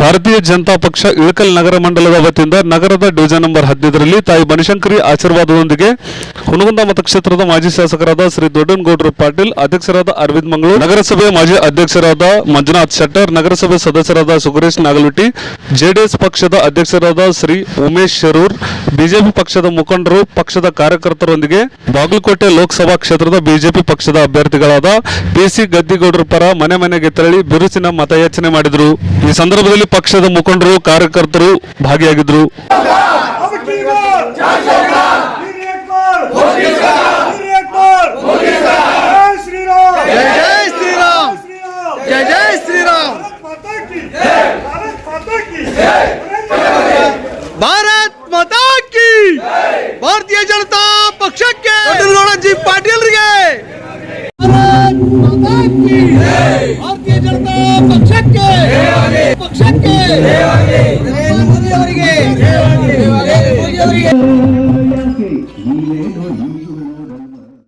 ಭಾರತೀಯ ಜನತಾ ಪಕ್ಷ ಇಳಕಲ್ ನಗರ ಮಂಡಲದ ವತಿಯಿಂದ ನಗರದ ಡಿವಿಜನ್ ನಂಬರ್ ಹದಿನೈದರಲ್ಲಿ ತಾಯಿ ಬನಶಂಕರಿ ಆಶೀರ್ವಾದದೊಂದಿಗೆ ಹುನಗುಂದ ಮತಕ್ಷೇತ್ರದ ಮಾಜಿ ಶಾಸಕರಾದ ಶ್ರೀ ದೊಡ್ಡನಗೌಡರು ಪಾಟೀಲ್, ಅಧ್ಯಕ್ಷರಾದ ಅರವಿಂದ್ ಮಂಗಳೂರು ನಗರಸಭೆ ಮಾಜಿ ಅಧ್ಯಕ್ಷರಾದ ಮಂಜುನಾಥ್ ಶೆಟ್ಟರ್, ನಗರಸಭೆ ಸದಸ್ಯರಾದ ಸುಗರೇಶ್ ನಾಗಲುಟಿ ಜೆಡಿಎಸ್ ಪಕ್ಷದ ಅಧ್ಯಕ್ಷರಾದ ಶ್ರೀ ಉಮೇಶ್ ಶರೂರ್ ಬಿಜೆಪಿ ಪಕ್ಷದ ಮುಖಂಡರು ಪಕ್ಷದ ಕಾರ್ಯಕರ್ತರೊಂದಿಗೆ ಬಾಗಲಕೋಟೆ ಲೋಕಸಭಾ ಕ್ಷೇತ್ರದ ಬಿಜೆಪಿ ಪಕ್ಷದ ಅಭ್ಯರ್ಥಿಗಳಾದ ಪಿಸಿ ಗದ್ದಿಗೌಡರ ಪರ ಮನೆ ಮನೆಗೆ ತೆರಳಿ ಬಿರುಸಿನ ಮತಯಾಚನೆ ಮಾಡಿದರು. ಈ ಸಂದರ್ಭದಲ್ಲಿ ಪಕ್ಷದ ಮುಖಂಡರು ಕಾರ್ಯಕರ್ತರು ಭಾಗಿಯಾಗಿದ್ದರು ಶ್ರೀರಾಮ್. माता की। भारतीय जनता पक्ष के जी पाटिल भारतीय जनता पक्ष के। पक्ष के। मोदी मोदी